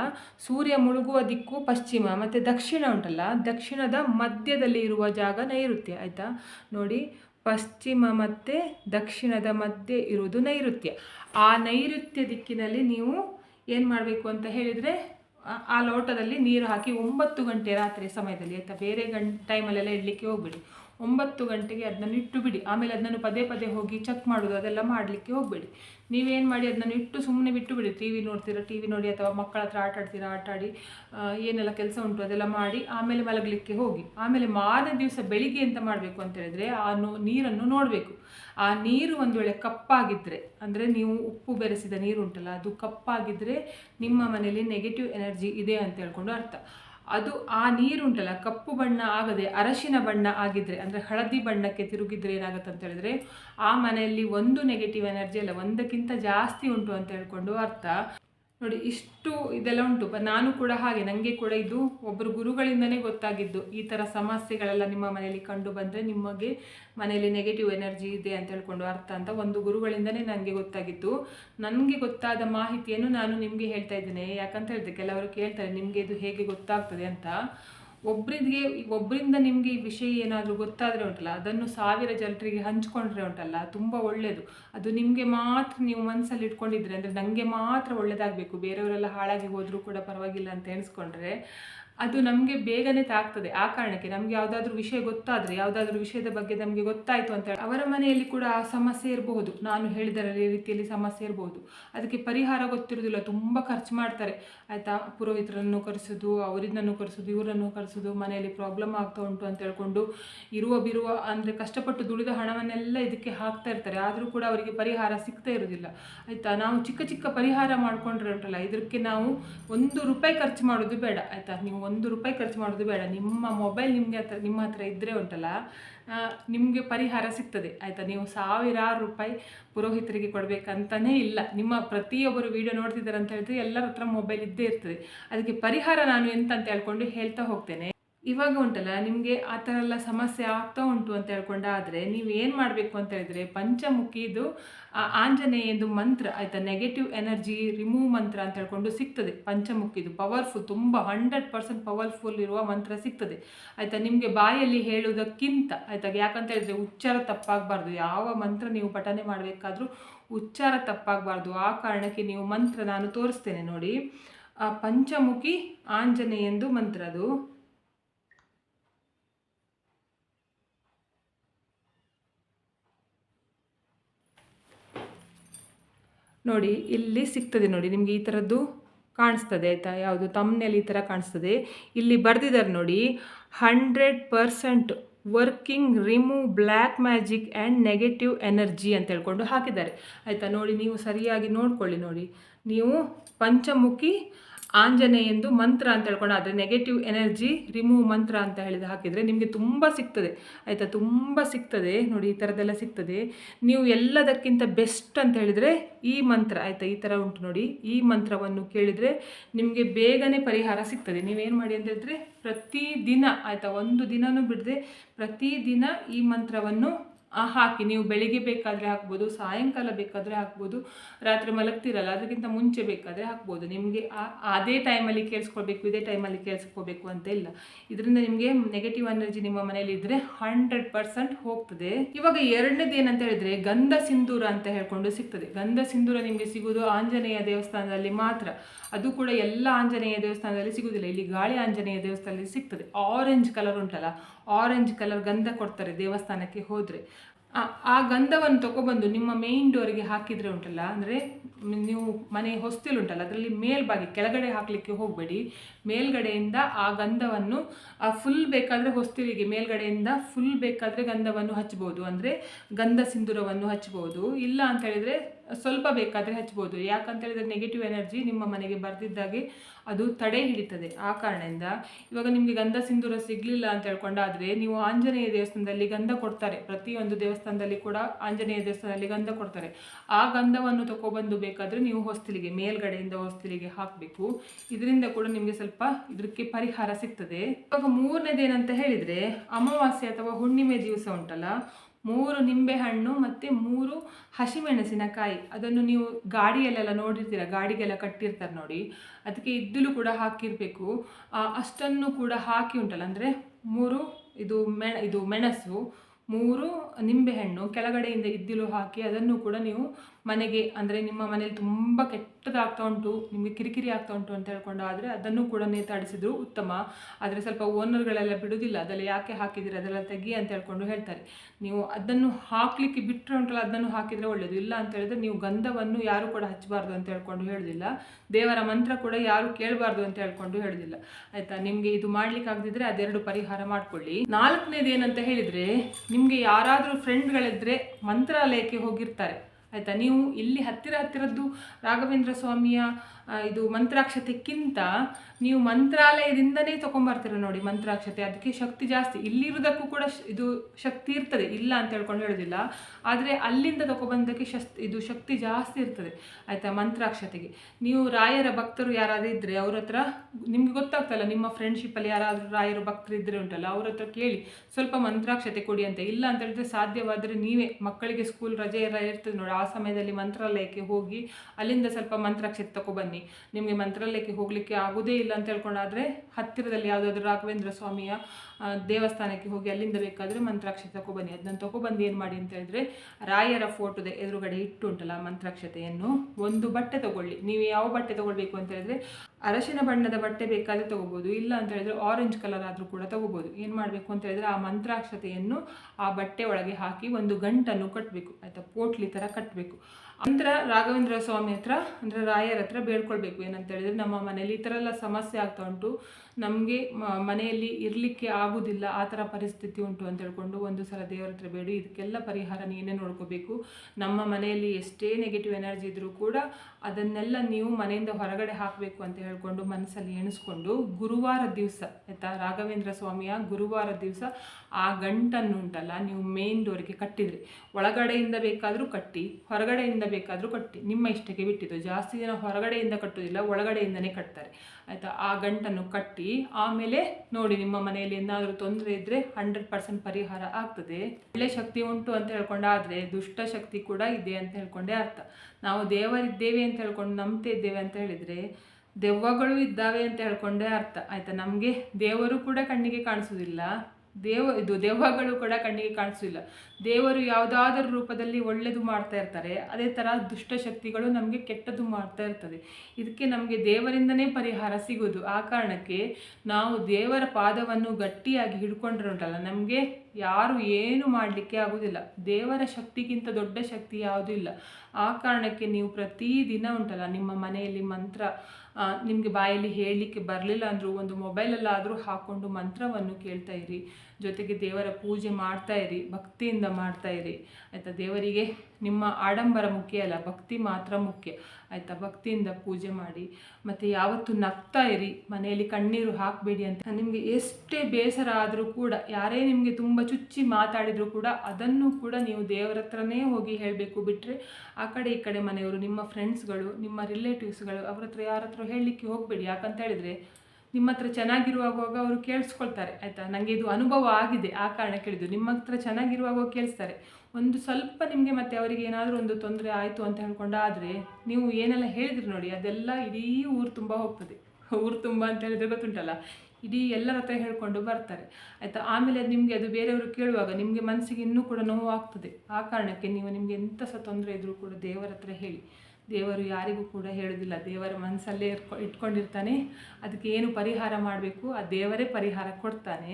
Speaker 1: ಸೂರ್ಯ ಮುಳುಗುವ ದಿಕ್ಕು ಪಶ್ಚಿಮ ಮತ್ತು ದಕ್ಷಿಣ ಉಂಟಲ್ಲ? ದಕ್ಷಿಣದ ಮಧ್ಯದಲ್ಲಿ ಇರುವ ಜಾಗ ನೈಋತ್ಯ, ಆಯಿತಾ? ನೋಡಿ ಪಶ್ಚಿಮ ಮತ್ತು ದಕ್ಷಿಣದ ಮಧ್ಯೆ ಇರುವುದು ನೈಋತ್ಯ. ಆ ನೈಋತ್ಯ ದಿಕ್ಕಿನಲ್ಲಿ ನೀವು ಏನು ಮಾಡಬೇಕು ಅಂತ ಹೇಳಿದರೆ, ಆ- ಲೋಟದಲ್ಲಿ ನೀರು ಹಾಕಿ ಒಂಬತ್ತು ಗಂಟೆ ರಾತ್ರಿ ಸಮಯದಲ್ಲಿ, ಆಯಿತಾ? ಬೇರೆ ಗಂಟೆ ಟೈಮಲ್ಲೆಲ್ಲ ಇಡಲಿಕ್ಕೆ ಹೋಗ್ಬೇಡಿ. ಒಂಬತ್ತು ಗಂಟೆಗೆ ಅದನ್ನು ಇಟ್ಟು ಬಿಡಿ ಆಮೇಲೆ ಅದನ್ನು ಪದೇ ಪದೇ ಹೋಗಿ ಚೆಕ್ ಮಾಡೋದು, ಅದೆಲ್ಲ ಮಾಡಲಿಕ್ಕೆ ಹೋಗಬೇಡಿ. ನೀವೇನು ಮಾಡಿ ಅದನ್ನು ಇಟ್ಟು ಸುಮ್ಮನೆ ಬಿಟ್ಟು ಬಿಡಿ ಟಿ ವಿ ನೋಡ್ತೀರಾ ಟಿ ವಿ ನೋಡಿ ಅಥವಾ ಮಕ್ಕಳ ಹತ್ರ ಆಟ ಆಡ್ತೀರಾ, ಆಟ ಆಡಿ ಏನೆಲ್ಲ ಕೆಲಸ ಉಂಟು ಅದೆಲ್ಲ ಮಾಡಿ ಆಮೇಲೆ ಮಲಗಲಿಕ್ಕೆ ಹೋಗಿ. ಆಮೇಲೆ ಮಾರನೇ ದಿವಸ ಬೆಳಿಗ್ಗೆ ಅಂತ ಮಾಡಬೇಕು ಅಂತ ಹೇಳಿದರೆ ಆ ನೀರನ್ನು ನೋಡಬೇಕು. ಆ ನೀರು ಒಂದು ವೇಳೆ ಕಪ್ಪಾಗಿದ್ದರೆ ಅಂದರೆ ನೀವು ಉಪ್ಪು ಬೆರೆಸಿದ ನೀರು ಉಂಟಲ್ಲ ಅದು ಕಪ್ಪಾಗಿದ್ದರೆ ನಿಮ್ಮ ಮನೆಯಲ್ಲಿ ನೆಗೆಟಿವ್ ಎನರ್ಜಿ ಇದೆ ಅಂತ ಹೇಳ್ಕೊಂಡು ಅರ್ಥ. ಅದು ಆ ನೀರುಂಟಲ್ಲ, ಕಪ್ಪು ಬಣ್ಣ ಆಗದೆ ಅರಶಿನ ಬಣ್ಣ ಆಗಿದ್ರೆ, ಅಂದರೆ ಹಳದಿ ಬಣ್ಣಕ್ಕೆ ತಿರುಗಿದ್ರೆ ಏನಾಗುತ್ತೆ ಅಂತ ಹೇಳಿದ್ರೆ, ಆ ಮನೆಯಲ್ಲಿ ಒಂದು ನೆಗೆಟಿವ್ ಎನರ್ಜಿ ಅಲ್ಲ, ಒಂದಕ್ಕಿಂತ ಜಾಸ್ತಿ ಉಂಟು ಅಂತ ಹೇಳ್ಕೊಂಡು ಅರ್ಥ. ನೋಡಿ, ಇಷ್ಟು ಇದೆಲ್ಲ ಉಂಟು. ನಾನು ಕೂಡ ಹಾಗೆ ನನಗೆ ಕೂಡ ಇದು ಒಬ್ಬರು ಗುರುಗಳಿಂದನೇ ಗೊತ್ತಾಗಿದ್ದು. ಈ ಥರ ಸಮಸ್ಯೆಗಳೆಲ್ಲ ನಿಮ್ಮ ಮನೆಯಲ್ಲಿ ಕಂಡು ಬಂದರೆ ನಿಮಗೆ ಮನೆಯಲ್ಲಿ ನೆಗೆಟಿವ್ ಎನರ್ಜಿ ಇದೆ ಅಂತ ಹೇಳ್ಕೊಂಡು ಅರ್ಥ ಅಂತ ಒಂದು ಗುರುಗಳಿಂದನೇ ನನಗೆ ಗೊತ್ತಾಗಿತ್ತು. ನನಗೆ ಗೊತ್ತಾದ ಮಾಹಿತಿಯನ್ನು ನಾನು ನಿಮಗೆ ಹೇಳ್ತಾ ಇದ್ದೇನೆ. ಯಾಕಂತ ಹೇಳಿದೆ ಕೆಲವರು ಕೇಳ್ತಾರೆ, ನಿಮಗೆ ಇದು ಹೇಗೆ ಗೊತ್ತಾಗ್ತದೆ ಅಂತ. ಒಬ್ಬರಿಗೆ ಒಬ್ಬರಿಂದ ನಿಮಗೆ ಈ ವಿಷಯ ಏನಾದರೂ ಗೊತ್ತಾದರೆ ಉಂಟಲ್ಲ, ಅದನ್ನು ಸಾವಿರ ಜನರಿಗೆ ಹಂಚ್ಕೊಂಡ್ರೆ ಉಂಟಲ್ಲ, ತುಂಬ ಒಳ್ಳೆಯದು ಅದು ನಿಮಗೆ ಮಾತ್ರ ನೀವು ಮನಸ್ಸಲ್ಲಿ ಇಟ್ಕೊಂಡಿದ್ರೆ ಅಂದರೆ ನನಗೆ ಮಾತ್ರ ಒಳ್ಳೆಯದಾಗಬೇಕು ಬೇರೆಯವರೆಲ್ಲ ಹಾಳಾಗಿ ಹೋದರೂ ಕೂಡ ಪರವಾಗಿಲ್ಲ ಅಂತ ಎಣಿಸ್ಕೊಂಡ್ರೆ ಅದು ನಮಗೆ ಬೇಗನೆ ತಾಗ್ತದೆ. ಆ ಕಾರಣಕ್ಕೆ ನಮಗೆ ಯಾವುದಾದ್ರೂ ವಿಷಯ ಗೊತ್ತಾದರೆ, ಯಾವುದಾದ್ರೂ ವಿಷಯದ ಬಗ್ಗೆ ನಮಗೆ ಗೊತ್ತಾಯಿತು ಅಂತ ಅವರ ಮನೆಯಲ್ಲಿ ಕೂಡ ಆ ಸಮಸ್ಯೆ ಇರಬಹುದು. ನಾನು ಹೇಳಿದರ ರೀತಿಯಲ್ಲಿ ಸಮಸ್ಯೆ ಇರಬಹುದು. ಅದಕ್ಕೆ ಪರಿಹಾರ ಗೊತ್ತಿರೋದಿಲ್ಲ. ತುಂಬ ಖರ್ಚು ಮಾಡ್ತಾರೆ. ಆಯಿತಾ? ಪುರೋಹಿತರನ್ನು ಕರೆಸೋದು ಅವರಿಂದನ್ನು ಕರೆಸೋದು, ಇವರನ್ನು ಕರೆಸೋದು, ಮನೆಯಲ್ಲಿ ಪ್ರಾಬ್ಲಮ್ ಆಗ್ತಾ ಉಂಟು ಅಂತ ಹೇಳ್ಕೊಂಡು ಇರುವ ಬಿರುವ ಅಂದರೆ ಕಷ್ಟಪಟ್ಟು ದುಡಿದ ಹಣವನ್ನೆಲ್ಲ ಇದಕ್ಕೆ ಹಾಕ್ತಾ ಇರ್ತಾರೆ. ಆದರೂ ಕೂಡ ಅವರಿಗೆ ಪರಿಹಾರ ಸಿಗ್ತಾ ಇರೋದಿಲ್ಲ. ಆಯಿತಾ? ನಾವು ಚಿಕ್ಕ ಚಿಕ್ಕ ಪರಿಹಾರ ಮಾಡಿಕೊಂಡ್ರೆ ಉಂಟಲ್ಲ, ಇದಕ್ಕೆ ನಾವು ಒಂದು ರೂಪಾಯಿ ಖರ್ಚು ಮಾಡೋದು ಬೇಡ. ಆಯಿತಾ? ನೀವು ಒಂದು ರೂಪಾಯಿ ಖರ್ಚು ಮಾಡೋದು ಬೇಡ. ನಿಮ್ಮ ಮೊಬೈಲ್ ನಿಮಗೆ ಹತ್ರ, ನಿಮ್ಮ ಹತ್ರ ಇದ್ದರೆ ಉಂಟಲ್ಲ ನಿಮಗೆ ಪರಿಹಾರ ಸಿಗ್ತದೆ. ಆಯಿತಾ? ನೀವು ಸಾವಿರಾರು ರೂಪಾಯಿ ಪುರೋಹಿತರಿಗೆ ಕೊಡಬೇಕಂತಲೇ ಇಲ್ಲ. ನಿಮ್ಮ ಪ್ರತಿಯೊಬ್ಬರು ವಿಡಿಯೋ ನೋಡ್ತಿದ್ದಾರೆ ಅಂತ ಹೇಳಿದ್ರೆ ಎಲ್ಲರ ಹತ್ರ ಮೊಬೈಲ್ ಇದ್ದೇ ಇರ್ತದೆ. ಅದಕ್ಕೆ ಪರಿಹಾರ ನಾನು ಎಂತ ಅಂತ ಹೇಳ್ಕೊಂಡು ಹೇಳ್ತಾ ಹೋಗ್ತೇನೆ. ಇವಾಗ ಉಂಟಲ್ಲ, ನಿಮಗೆ ಆ ಥರ ಎಲ್ಲ ಸಮಸ್ಯೆ ಆಗ್ತಾ ಉಂಟು ಅಂತ ಹೇಳ್ಕೊಂಡಾದರೆ ನೀವು ಏನು ಮಾಡಬೇಕು ಅಂತ ಹೇಳಿದರೆ ಪಂಚಮುಖಿದು ಆಂಜನೇಯ ಆಂಜನೇಯದು ಮಂತ್ರ, ಆಯಿತಾ ನೆಗೆಟಿವ್ ಎನರ್ಜಿ ರಿಮೂವ್ ಮಂತ್ರ ಅಂತ ಹೇಳ್ಕೊಂಡು ಸಿಗ್ತದೆ. ಪಂಚಮುಖಿದು ಪವರ್ಫುಲ್ ತುಂಬ ಹಂಡ್ರೆಡ್ ಪರ್ಸೆಂಟ್ ಪವರ್ಫುಲ್ ಇರುವ ಮಂತ್ರ ಸಿಗ್ತದೆ. ಆಯಿತಾ ನಿಮಗೆ ಬಾಯಲ್ಲಿ ಹೇಳುವುದಕ್ಕಿಂತ, ಆಯಿತಾ ಯಾಕಂತ ಹೇಳಿದರೆ ಉಚ್ಚಾರ ತಪ್ಪಾಗಬಾರ್ದು. ಯಾವ ಮಂತ್ರ ನೀವು ಪಠನೆ ಮಾಡಬೇಕಾದ್ರೂ ಉಚ್ಚಾರ ತಪ್ಪಾಗಬಾರ್ದು. ಆ ಕಾರಣಕ್ಕೆ ನೀವು ಮಂತ್ರ ನಾನು ತೋರಿಸ್ತೇನೆ ನೋಡಿ. ಪಂಚಮುಖಿ ಆಂಜನೇಯಂದು ಮಂತ್ರ ಅದು. ನೋಡಿ, ಇಲ್ಲಿ ಸಿಗ್ತದೆ ನೋಡಿ, ನಿಮಗೆ ಈ ಥರದ್ದು ಕಾಣಿಸ್ತದೆ ಆಯಿತಾ? ಯಾವುದು? ತಮ್ಮನೇಲಿ ಈ ಥರ ಕಾಣಿಸ್ತದೆ. ಇಲ್ಲಿ ಬರೆದಿದ್ದಾರೆ ನೋಡಿ hundred percent working remove black magic and negative energy ಅಂತ ಹೇಳ್ಕೊಂಡು ಹಾಕಿದ್ದಾರೆ. ಆಯಿತಾ? ನೋಡಿ, ನೀವು ಸರಿಯಾಗಿ ನೋಡ್ಕೊಳ್ಳಿ ನೋಡಿ. ನೀವು ಪಂಚಮುಖಿ ಆಂಜನೇಯಂದು ಮಂತ್ರ ಅಂತ ಹೇಳ್ಕೊಂಡು ಆದರೆ ನೆಗೆಟಿವ್ ಎನರ್ಜಿ ರಿಮೂವ್ ಮಂತ್ರ ಅಂತ ಹೇಳಿದ ಹಾಕಿದರೆ ನಿಮಗೆ ತುಂಬ ಸಿಗ್ತದೆ. ಆಯಿತಾ? ತುಂಬ ಸಿಗ್ತದೆ. ನೋಡಿ, ಈ ಥರದ್ದೆಲ್ಲ ಸಿಗ್ತದೆ. ನೀವು ಎಲ್ಲದಕ್ಕಿಂತ ಬೆಸ್ಟ್ ಅಂತ ಹೇಳಿದರೆ ಈ ಮಂತ್ರ, ಆಯಿತಾ? ಈ ಥರ ಉಂಟು ನೋಡಿ. ಈ ಮಂತ್ರವನ್ನು ಕೇಳಿದರೆ ನಿಮಗೆ ಬೇಗನೆ ಪರಿಹಾರ ಸಿಗ್ತದೆ. ನೀವೇನು ಮಾಡಿ ಅಂತ ಹೇಳಿದ್ರೆ ಪ್ರತಿದಿನ, ಆಯಿತಾ? ಒಂದು ದಿನವೂ ಬಿಡದೆ ಪ್ರತಿದಿನ ಈ ಮಂತ್ರವನ್ನು ಹಾಕಿ. ನೀವು ಬೆಳಿಗ್ಗೆ ಬೇಕಾದರೆ ಹಾಕ್ಬೋದು, ಸಾಯಂಕಾಲ ಬೇಕಾದರೆ ಹಾಕ್ಬೋದು, ರಾತ್ರಿ ಮಲಗ್ತಿರಲ್ಲ, ಅದಕ್ಕಿಂತ ಮುಂಚೆ ಬೇಕಾದರೆ ಹಾಕ್ಬೋದು. ನಿಮಗೆ ಆ- ಅದೇ ಟೈಮಲ್ಲಿ ಕೇಳಿಸ್ಕೊಳ್ಬೇಕು, ಇದೇ ಟೈಮಲ್ಲಿ ಕೇಳಿಸ್ಕೋಬೇಕು ಅಂತ ಇಲ್ಲ. ಇದರಿಂದ ನಿಮಗೆ ನೆಗೆಟಿವ್ ಎನರ್ಜಿ ನಿಮ್ಮ ಮನೆಯಲ್ಲಿ ಇದ್ದರೆ ಹಂಡ್ರೆಡ್ ಪರ್ಸೆಂಟ್ ಹೋಗ್ತದೆ. ಇವಾಗ ಎರಡನೇದು ಏನಂತ ಹೇಳಿದ್ರೆ ಗಂಧ ಸಿಂಧೂರ ಅಂತ ಹೇಳ್ಕೊಂಡು ಸಿಗ್ತದೆ. ಗಂಧ ಸಿಂಧೂರ ನಿಮಗೆ ಸಿಗೋದು ಆಂಜನೇಯ ದೇವಸ್ಥಾನದಲ್ಲಿ ಮಾತ್ರ. ಅದು ಕೂಡ ಎಲ್ಲ ಆಂಜನೇಯ ದೇವಸ್ಥಾನದಲ್ಲಿ ಸಿಗುವುದಿಲ್ಲ. ಇಲ್ಲಿ ಗಾಳಿ ಆಂಜನೇಯ ದೇವಸ್ಥಾನದಲ್ಲಿ ಸಿಗ್ತದೆ. ಆರೆಂಜ್ ಕಲರ್ ಉಂಟಲ್ಲ ಆರೆಂಜ್ ಕಲರ್ ಗಂಧ ಕೊಡ್ತಾರೆ ದೇವಸ್ಥಾನಕ್ಕೆ ಹೋದರೆ. ಆ ಗಂಧವನ್ನು ತಗೊಬಂದು ನಿಮ್ಮ ಮೇಯ್ನ್ ಡೋರಿಗೆ ಹಾಕಿದರೆ ಉಂಟಲ್ಲ, ಅಂದರೆ ನೀವು ಮನೆ ಹೊಸ್ತಿಲು ಉಂಟಲ್ಲ, ಅದರಲ್ಲಿ ಮೇಲ್ಭಾಗಿ ಕೆಳಗಡೆ ಹಾಕಲಿಕ್ಕೆ ಹೋಗಬೇಡಿ. ಮೇಲ್ಗಡೆಯಿಂದ ಆ ಗಂಧವನ್ನು ಫುಲ್ ಬೇಕಾದರೆ ಹೊಸ್ತಿಲಿಗೆ ಮೇಲ್ಗಡೆಯಿಂದ ಫುಲ್ ಬೇಕಾದರೆ ಗಂಧವನ್ನು ಹಚ್ಬೋದು. ಅಂದರೆ ಗಂಧ ಸಿಂಧೂರವನ್ನು ಹಚ್ಬೋದು. ಇಲ್ಲ ಅಂತ ಹೇಳಿದರೆ ಸ್ವಲ್ಪ ಬೇಕಾದರೆ ಹಚ್ಬೋದು. ಯಾಕಂತ ಹೇಳಿದರೆ ನೆಗೆಟಿವ್ ಎನರ್ಜಿ ನಿಮ್ಮ ಮನೆಗೆ ಬರ್ದಿದ್ದಾಗೆ ಅದು ತಡೆ ಹಿಡಿತದೆ ಆ ಕಾರಣದಿಂದ. ಇವಾಗ ನಿಮಗೆ ಗಂಧ ಸಿಂಧೂರ ಸಿಗಲಿಲ್ಲ ಅಂತ ಹೇಳ್ಕೊಂಡಾದರೆ ನೀವು ಆಂಜನೇಯ ದೇವಸ್ಥಾನದಲ್ಲಿ ಗಂಧ ಕೊಡ್ತಾರೆ. ಪ್ರತಿಯೊಂದು ದೇವಸ್ಥಾನದಲ್ಲಿ ಕೂಡ ಆಂಜನೇಯ ದೇವಸ್ಥಾನದಲ್ಲಿ ಗಂಧ ಕೊಡ್ತಾರೆ. ಆ ಗಂಧವನ್ನು ತಗೊಬಂದು ಬೇಕಾದರೆ ನೀವು ಹೊಸ್ತಿಲಿಗೆ, ಮೇಲ್ಗಡೆಯಿಂದ ಹೊಸ್ತಿಲಿಗೆ ಹಾಕಬೇಕು. ಇದರಿಂದ ಕೂಡ ನಿಮಗೆ ಸ್ವಲ್ಪ ಇದಕ್ಕೆ ಪರಿಹಾರ ಸಿಗ್ತದೆ. ಇವಾಗ ಮೂರನೇದೇನಂತ ಹೇಳಿದರೆ, ಅಮಾವಾಸ್ಯೆ ಅಥವಾ ಹುಣ್ಣಿಮೆ ದಿವಸ ಉಂಟಲ್ಲ, ಮೂರು ನಿಂಬೆಹಣ್ಣು ಮತ್ತು ಮೂರು ಹಸಿಮೆಣಸಿನಕಾಯಿ. ಅದನ್ನು ನೀವು ಗಾಡಿಯಲ್ಲೆಲ್ಲ ನೋಡಿರ್ತೀರ, ಗಾಡಿಗೆಲ್ಲ ಕಟ್ಟಿರ್ತಾರೆ ನೋಡಿ. ಅದಕ್ಕೆ ಇದ್ದಲು ಕೂಡ ಹಾಕಿರಬೇಕು. ಅಷ್ಟನ್ನು ಕೂಡ ಹಾಕಿ ಉಂಟಲ್ಲ, ಅಂದರೆ ಮೂರು ಇದು ಮೆಣ, ಇದು ಮೆಣಸು, ಮೂರು ನಿಂಬೆಹಣ್ಣು, ಕೆಳಗಡೆಯಿಂದ ಇದ್ದಿಲು ಹಾಕಿ ಅದನ್ನು ಕೂಡ ನೀವು ಮನೆಗೆ ಅಂದರೆ ನಿಮ್ಮ ಮನೇಲಿ ತುಂಬ ಕೆಟ್ಟ ಕೆಟ್ಟದಾಗ್ತಾ ಉಂಟು, ನಿಮಗೆ ಕಿರಿಕಿರಿ ಆಗ್ತಾ ಉಂಟು ಅಂತ ಹೇಳ್ಕೊಂಡು ಆದರೆ ಅದನ್ನು ಕೂಡ ನೇತಾಡಿಸಿದ್ರು ಉತ್ತಮ. ಆದರೆ ಸ್ವಲ್ಪ ಓನರ್ಗಳೆಲ್ಲ ಬಿಡೋದಿಲ್ಲ, ಅದೆಲ್ಲ ಯಾಕೆ ಹಾಕಿದ್ದೀರಿ, ಅದೆಲ್ಲ ತೆಗಿ ಅಂತ ಹೇಳ್ಕೊಂಡು ಹೇಳ್ತಾರೆ. ನೀವು ಅದನ್ನು ಹಾಕಲಿಕ್ಕೆ ಬಿಟ್ಟರೆ ಉಂಟಲ್ಲ, ಅದನ್ನು ಹಾಕಿದರೆ ಒಳ್ಳೆಯದು ಇಲ್ಲ ಅಂತ ಹೇಳಿದ್ರೆ ನೀವು ಗಂಧವನ್ನು ಯಾರು ಕೂಡ ಹಚ್ಚಬಾರ್ದು ಅಂತ ಹೇಳ್ಕೊಂಡು ಹೇಳೋದಿಲ್ಲ. ದೇವರ ಮಂತ್ರ ಕೂಡ ಯಾರು ಕೇಳಬಾರ್ದು ಅಂತ ಹೇಳ್ಕೊಂಡು ಹೇಳೋದಿಲ್ಲ. ಆಯ್ತಾ? ನಿಮಗೆ ಇದು ಮಾಡ್ಲಿಕ್ಕೆ ಆಗದಿದ್ರೆ ಅದೆರಡು ಪರಿಹಾರ ಮಾಡ್ಕೊಳ್ಳಿ. ನಾಲ್ಕನೇದು ಏನಂತ ಹೇಳಿದರೆ, ನಿಮಗೆ ಯಾರಾದರೂ ಫ್ರೆಂಡ್ಗಳಿದ್ರೆ ಮಂತ್ರಾಲಯಕ್ಕೆ ಹೋಗಿರ್ತಾರೆ. ಆಯಿತಾ? ನೀವು ಇಲ್ಲಿ ಹತ್ತಿರ ಹತ್ತಿರದ್ದು ರಾಘವೇಂದ್ರ ಸ್ವಾಮಿಯ ಇದು ಮಂತ್ರಾಕ್ಷತೆಕ್ಕಿಂತ ನೀವು ಮಂತ್ರಾಲಯದಿಂದನೇ ತೊಗೊಂಬರ್ತೀರ ನೋಡಿ ಮಂತ್ರಾಕ್ಷತೆ. ಅದಕ್ಕೆ ಶಕ್ತಿ ಜಾಸ್ತಿ. ಇಲ್ಲಿರೋದಕ್ಕೂ ಕೂಡ ಇದು ಶಕ್ತಿ ಇರ್ತದೆ. ಇಲ್ಲ ಅಂತ ಹೇಳ್ಕೊಂಡು ಹೇಳೋದಿಲ್ಲ. ಆದರೆ ಅಲ್ಲಿಂದ ತೊಗೊಬಂದಕ್ಕೆ ಶಸ್, ಇದು ಶಕ್ತಿ ಜಾಸ್ತಿ ಇರ್ತದೆ. ಆಯಿತಾ? ಮಂತ್ರಾಕ್ಷತೆಗೆ. ನೀವು ರಾಯರ ಭಕ್ತರು ಯಾರಾದರೂ ಇದ್ದರೆ ಅವ್ರ ಹತ್ರ, ನಿಮ್ಗೆ ಗೊತ್ತಾಗ್ತಲ್ಲ, ನಿಮ್ಮ ಫ್ರೆಂಡ್ಶಿಪ್ಪಲ್ಲಿ ಯಾರಾದರೂ ರಾಯರ ಭಕ್ತರು ಇದ್ದರೆ ಉಂಟಲ್ಲ, ಅವ್ರ ಹತ್ರ ಕೇಳಿ. ಸ್ವಲ್ಪ ಮಂತ್ರಾಕ್ಷತೆ ಕೊಡಿ ಅಂತ. ಇಲ್ಲ ಅಂತ ಹೇಳಿದ್ರೆ ಸಾಧ್ಯವಾದರೆ ನೀವೇ ಮಕ್ಕಳಿಗೆ ಸ್ಕೂಲ್ ರಜೆ ಎಲ್ಲ ಇರ್ತದೆ ನೋಡಿ. ಆ ಸಮಯದಲ್ಲಿ ಮಂತ್ರಾಲಯಕ್ಕೆ ಹೋಗಿ ಅಲ್ಲಿಂದ ಸ್ವಲ್ಪ ಮಂತ್ರಾಕ್ಷತೆ ತಗೊಬನ್ನಿ. ನಿಮಗೆ ಮಂತ್ರಾಲಯಕ್ಕೆ ಹೋಗಲಿಕ್ಕೆ ಆಗೋದೇ ಇಲ್ಲ ಅಂತ ಹೇಳ್ಕೊಂಡಾದರೆ ಹತ್ತಿರದಲ್ಲಿ ಯಾವುದಾದ್ರೂ ರಾಘವೇಂದ್ರ ಸ್ವಾಮಿಯ ದೇವಸ್ಥಾನಕ್ಕೆ ಹೋಗಿ ಅಲ್ಲಿಂದ ಬೇಕಾದರೆ ಮಂತ್ರಾಕ್ಷತೆ ತಗೊಬನ್ನಿ ಅದನ್ನು ತಗೊಬಂದು ಏನು ಮಾಡಿ ಅಂತ ಹೇಳಿದ್ರೆ ರಾಯರ ಫೋಟೋದ ಎದುರುಗಡೆ ಇಟ್ಟು ಉಂಟಲ್ಲ ಮಂತ್ರಾಕ್ಷತೆಯನ್ನು, ಒಂದು ಬಟ್ಟೆ ತಗೊಳ್ಳಿ. ನೀವು ಯಾವ ಬಟ್ಟೆ ತಗೊಳ್ಬೇಕು ಅಂತ ಹೇಳಿದ್ರೆ ಅರಶಿನ ಬಣ್ಣದ ಬಟ್ಟೆ ಬೇಕಾದರೆ ತಗೋಬೋದು, ಇಲ್ಲ ಅಂತ ಹೇಳಿದ್ರೆ ಆರೆಂಜ್ ಕಲರ್ ಆದರೂ ಕೂಡ ತಗೋಬೋದು. ಏನು ಮಾಡಬೇಕು ಅಂತ ಹೇಳಿದ್ರೆ ಆ ಮಂತ್ರಾಕ್ಷತೆಯನ್ನು ಆ ಬಟ್ಟೆ ಒಳಗೆ ಹಾಕಿ ಒಂದು ಗಂಟನ್ನು ಕಟ್ಟಬೇಕು ಆಯಿತಾ? ಪೋಟ್ಲಿ ಥರ ಕಟ್ಟಬೇಕು ನಂತರ ರಾಘವೇಂದ್ರ ಸ್ವಾಮಿ ಹತ್ರ, ಅಂದರೆ ರಾಯರ ಹತ್ರ ಬೇಡ್ಕೊಳ್ಬೇಕು ಏನಂತ ಹೇಳಿದ್ರೆ, ನಮ್ಮ ಮನೇಲಿ ಈ ಥರ ಎಲ್ಲ ಸಮಸ್ಯೆ ಆಗ್ತಾ ಉಂಟು. ನಮಗೆ ಮನೆಯಲ್ಲಿ ಇರಲಿಕ್ಕೆ ಆಗುವುದಿಲ್ಲ ಆ ಥರ ಪರಿಸ್ಥಿತಿ ಉಂಟು ಅಂತ ಹೇಳ್ಕೊಂಡು ಒಂದು ಸಲ ದೇವರ ಹತ್ರ ಬೇಡಿ, ಇದಕ್ಕೆಲ್ಲ ಪರಿಹಾರ ನೀನೇ ನೋಡ್ಕೋಬೇಕು. ನಮ್ಮ ಮನೆಯಲ್ಲಿ ಎಷ್ಟೇ ನೆಗೆಟಿವ್ ಎನರ್ಜಿ ಇದ್ದರೂ ಕೂಡ ಅದನ್ನೆಲ್ಲ ನೀವು ಮನೆಯಿಂದ ಹೊರಗಡೆ ಹಾಕಬೇಕು ಅಂತ ಹೇಳ್ಕೊಂಡು ಮನಸ್ಸಲ್ಲಿ ಎಣಿಸ್ಕೊಂಡು ಗುರುವಾರ ದಿವಸ, ಆಯಿತಾ? ರಾಘವೇಂದ್ರ ಸ್ವಾಮಿಯ ಗುರುವಾರ ದಿವಸ ಆ ಗಂಟನ್ನು ಉಂಟಲ್ಲ, ನೀವು ಮೇನ್ ಡೋರಿಗೆ ಕಟ್ಟಿದ್ರಿ. ಒಳಗಡೆಯಿಂದ ಬೇಕಾದರೂ ಕಟ್ಟಿ, ಹೊರಗಡೆಯಿಂದ ಬೇಕಾದರೂ ಕಟ್ಟಿ. ನಿಮ್ಮ ಇಷ್ಟಕ್ಕೆ ಬಿಟ್ಟಿದ್ದು. ಜಾಸ್ತಿ ಜನ ಹೊರಗಡೆಯಿಂದ ಕಟ್ಟೋದಿಲ್ಲ, ಒಳಗಡೆಯಿಂದನೇ ಕಟ್ತಾರೆ. ಆಯಿತಾ? ಆ ಗಂಟನ್ನು ಕಟ್ಟಿ ಆಮೇಲೆ ನೋಡಿ ನಿಮ್ಮ ಮನೆಯಲ್ಲಿ ಏನಾದರೂ ತೊಂದರೆ ಇದ್ದರೆ ಹಂಡ್ರೆಡ್ ಪರ್ಸೆಂಟ್ ಪರಿಹಾರ ಆಗ್ತದೆ. ಒಳ್ಳೆ ಶಕ್ತಿ ಉಂಟು ಅಂತ ಹೇಳ್ಕೊಂಡಾದರೆ ದುಷ್ಟ ಶಕ್ತಿ ಕೂಡ ಇದೆ ಅಂತ ಹೇಳ್ಕೊಂಡೇ ಅರ್ಥ. ನಾವು ದೇವರಿದ್ದೇವೆ ಅಂತ ಹೇಳ್ಕೊಂಡು ನಂಬ್ತಾ ಇದ್ದೇವೆ ಅಂತ ಹೇಳಿದರೆ ದೆವ್ವಗಳು ಇದ್ದಾವೆ ಅಂತ ಹೇಳ್ಕೊಂಡೇ ಅರ್ಥ. ಆಯಿತಾ? ನಮಗೆ ದೇವರು ಕೂಡ ಕಣ್ಣಿಗೆ ಕಾಣಿಸೋದಿಲ್ಲ ದೇವ, ಇದು ದೆವ್ವಗಳು ಕೂಡ ಕಣ್ಣಿಗೆ ಕಾಣಿಸಿಲ್ಲ ದೇವರು ಯಾವುದಾದ್ರೂ ರೂಪದಲ್ಲಿ ಒಳ್ಳೆಯದು ಮಾಡ್ತಾ ಇರ್ತಾರೆ, ಅದೇ ಥರ ದುಷ್ಟಶಕ್ತಿಗಳು ನಮಗೆ ಕೆಟ್ಟದ್ದು ಮಾಡ್ತಾ ಇರ್ತದೆ. ಇದಕ್ಕೆ ನಮಗೆ ದೇವರಿಂದನೇ ಪರಿಹಾರ ಸಿಗೋದು ಆ ಕಾರಣಕ್ಕೆ ನಾವು ದೇವರ ಪಾದವನ್ನು ಗಟ್ಟಿಯಾಗಿ ಹಿಡ್ಕೊಂಡ್ರೆ ಉಂಟಲ್ಲ, ನಮಗೆ ಯಾರು ಏನು ಮಾಡಲಿಕ್ಕೆ ಆಗೋದಿಲ್ಲ ದೇವರ ಶಕ್ತಿಗಿಂತ ದೊಡ್ಡ ಶಕ್ತಿ ಯಾವುದೂ ಇಲ್ಲ. ಆ ಕಾರಣಕ್ಕೆ ನೀವು ಪ್ರತಿದಿನ ಉಂಟಲ್ಲ, ನಿಮ್ಮ ಮನೆಯಲ್ಲಿ ಮಂತ್ರ ನಿಮಗೆ ಬಾಯಲ್ಲಿ ಹೇಳಲಿಕ್ಕೆ ಬರಲಿಲ್ಲ ಅಂದರೂ, ಒಂದು ಮೊಬೈಲಲ್ಲಾದರೂ ಹಾಕ್ಕೊಂಡು ಮಂತ್ರವನ್ನು ಕೇಳ್ತಾ ಇರಿ. ಜೊತೆಗೆ ದೇವರ ಪೂಜೆ ಮಾಡ್ತಾ ಇರಿ, ಭಕ್ತಿಯಿಂದ ಮಾಡ್ತಾ ಇರಿ. ಆಯಿತಾ, ದೇವರಿಗೆ ನಿಮ್ಮ ಆಡಂಬರ ಮುಖ್ಯ ಅಲ್ಲ, ಭಕ್ತಿ ಮಾತ್ರ ಮುಖ್ಯ. ಆಯಿತಾ, ಭಕ್ತಿಯಿಂದ ಪೂಜೆ ಮಾಡಿ. ಮತ್ತು ಯಾವತ್ತು ನಗ್ತಾ ಇರಿ, ಮನೆಯಲ್ಲಿ ಕಣ್ಣೀರು ಹಾಕಬೇಡಿ ಅಂತ. ನಿಮಗೆ ಎಷ್ಟೇ ಬೇಸರ ಆದರೂ ಕೂಡ, ಯಾರೇ ನಿಮಗೆ ತುಂಬ ಚುಚ್ಚಿ ಮಾತಾಡಿದರೂ ಕೂಡ, ಅದನ್ನು ಕೂಡ ನೀವು ದೇವರ ಹತ್ರನೇ ಹೋಗಿ ಹೇಳಬೇಕು. ಬಿಟ್ಟರೆ ಆ ಕಡೆ ಈ ಕಡೆ ಮನೆಯವರು, ನಿಮ್ಮ ಫ್ರೆಂಡ್ಸ್ಗಳು ನಿಮ್ಮ ರಿಲೇಟಿವ್ಸ್ಗಳು ಅವ್ರ ಹತ್ರ ಯಾರ ಹತ್ರ ಹೇಳಲಿಕ್ಕೆ ಹೋಗಬೇಡಿ. ಯಾಕಂತ ಹೇಳಿದರೆ ನಿಮ್ಮ ಹತ್ರ ಚೆನ್ನಾಗಿರುವಾಗ ಅವರು ಕೇಳಿಸ್ಕೊಳ್ತಾರೆ, ಆಯಿತಾ? ನನಗೆ ಇದು ಅನುಭವ ಆಗಿದೆ, ಆ ಕಾರಣ ಕೇಳಿದ್ದು. ನಿಮ್ಮ ಹತ್ರ ಚೆನ್ನಾಗಿರುವಾಗ ಕೇಳಿಸ್ತಾರೆ. ಒಂದು ಸ್ವಲ್ಪ ನಿಮಗೆ ಮತ್ತೆ ಅವರಿಗೆ ಏನಾದರೂ ಒಂದು ತೊಂದರೆ ಆಯಿತು ಅಂತ ಹೇಳ್ಕೊಂಡಾದರೆ ನೀವು ಏನೆಲ್ಲ ಹೇಳಿದ್ರಿ ನೋಡಿ, ಅದೆಲ್ಲ ಇಡೀ ಊರು ತುಂಬ ಹೋಗ್ತದೆ. ಊರು ತುಂಬ ಅಂತ ಹೇಳಿದ್ರೆ ಗೊತ್ತುಂಟಲ್ಲ? ಇಡೀ ಎಲ್ಲರ ಹತ್ರ ಹೇಳ್ಕೊಂಡು ಬರ್ತಾರೆ. ಆಯಿತಾ? ಆಮೇಲೆ ಅದು ನಿಮಗೆ ಅದು ಬೇರೆಯವರು ಕೇಳುವಾಗ ನಿಮಗೆ ಮನಸ್ಸಿಗೆ ಇನ್ನೂ ಕೂಡ ನೋವು ಆಗ್ತದೆ. ಆ ಕಾರಣಕ್ಕೆ ನೀವು ನಿಮಗೆ ಎಂಥ ಸಹ ತೊಂದರೆ ಇದ್ದರೂ ಕೂಡ ದೇವರ ಹತ್ರ ಹೇಳಿ. ದೇವರು ಯಾರಿಗೂ ಕೂಡ ಹೇಳೋದಿಲ್ಲ. ದೇವರ ಮನಸ್ಸಲ್ಲೇ ಇಟ್ಕೊಂಡಿರ್ತಾನೆ. ಅದಕ್ಕೆ ಏನು ಪರಿಹಾರ ಮಾಡಬೇಕು, ಆ ದೇವರೇ ಪರಿಹಾರ ಕೊಡ್ತಾನೆ.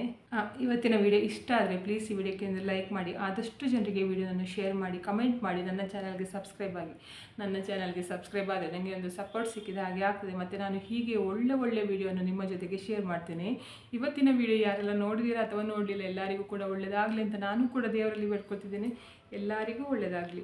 Speaker 1: ಇವತ್ತಿನ ವಿಡಿಯೋ ಇಷ್ಟ ಆದರೆ ಪ್ಲೀಸ್ ಈ ವಿಡಿಯೋಕ್ಕೆ ಒಂದು ಲೈಕ್ ಮಾಡಿ. ಆದಷ್ಟು ಜನರಿಗೆ ವಿಡಿಯೋನನ್ನು ಶೇರ್ ಮಾಡಿ ಕಮೆಂಟ್ ಮಾಡಿ. ನನ್ನ ಚಾನಲ್ಗೆ ಸಬ್ಸ್ಕ್ರೈಬ್ ಆಗಿ. ನನ್ನ ಚಾನಲ್ಗೆ ಸಬ್ಸ್ಕ್ರೈಬ್ ಆದರೆ ನನಗೆ ಒಂದು ಸಪೋರ್ಟ್ ಸಿಕ್ಕಿದ ಹಾಗೆ ಆಗ್ತದೆ. ಮತ್ತು ನಾನು ಹೀಗೆ ಒಳ್ಳೆ ಒಳ್ಳೆ ವಿಡಿಯೋನ ನಿಮ್ಮ ಜೊತೆಗೆ ಶೇರ್ ಮಾಡ್ತೇನೆ. ಇವತ್ತಿನ ವಿಡಿಯೋ ಯಾರೆಲ್ಲ ನೋಡಿದ್ದೀರಾ ಅಥವಾ ನೋಡಲಿಲ್ಲ ಎಲ್ಲರಿಗೂ ಕೂಡ ಒಳ್ಳೆಯದಾಗಲಿ ಅಂತ ನಾನು ಕೂಡ ದೇವರಲ್ಲಿ ಬೇಡ್ಕೊತಿದ್ದೇನೆ. ಎಲ್ಲರಿಗೂ ಒಳ್ಳೆಯದಾಗಲಿ